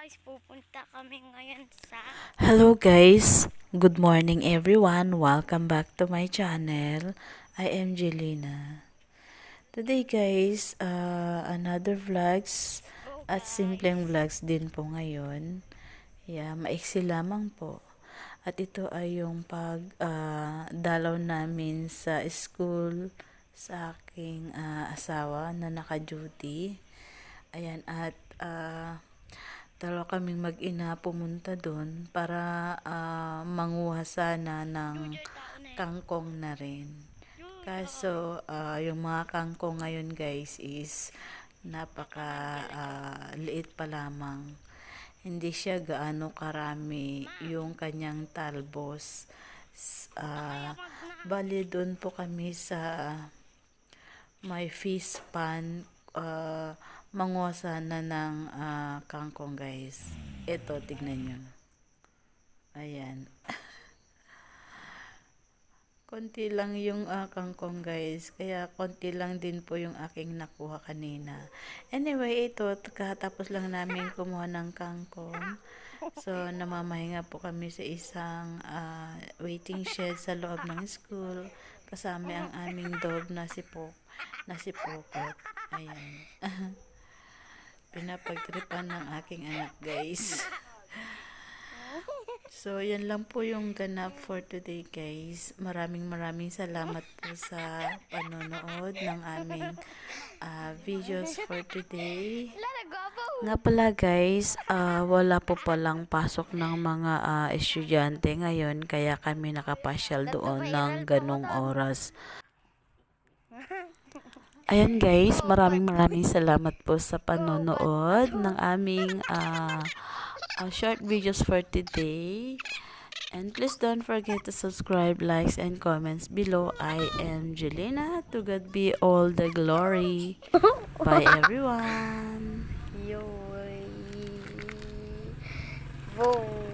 guys, pupunta kami ngayon sa... Hello guys, good morning everyone. Welcome back to my channel. I am Jelena. Today guys, uh, another vlogs at simpleng vlogs din po ngayon. Yeah, maiksi lamang po. At ito ay yung pag uh, dalaw namin sa school sa aking uh, asawa na naka-duty. Ayan, at uh, dalawa kaming mag-ina pumunta doon para ah, manguha sana ng kangkong na rin. Kaso, ah, yung mga kangkong ngayon guys is napaka ah, liit pa lamang. Hindi siya gaano karami yung kanyang talbos. Ah, bali doon po kami sa may fish pan uh, manguha sana ng ah, kangkong guys. Ito, tignan nyo. Ayan. konti lang yung ah, kangkong guys. Kaya konti lang din po yung aking nakuha kanina. Anyway, ito, katapos lang namin kumuha ng kangkong. So, namamahinga po kami sa isang ah, waiting shed sa loob ng school. Kasama ang aming dog na si Pok, na si Pokot. Ayan. Pinapagtripan ng aking anak, guys. So, yan lang po yung ganap for today, guys. Maraming maraming salamat po sa panonood ng aming ah, videos for today. Nga pala guys, ah, wala po palang pasok ng mga ah, estudyante ngayon kaya kami nakapasyal doon ng ganong oras. Ayan guys, maraming maraming salamat po sa panonood ng aming ah, ah, short videos for today. And please don't forget to subscribe, likes, and comments below. I am Jelena. To God be all the glory. Bye everyone. Yoy. Voy.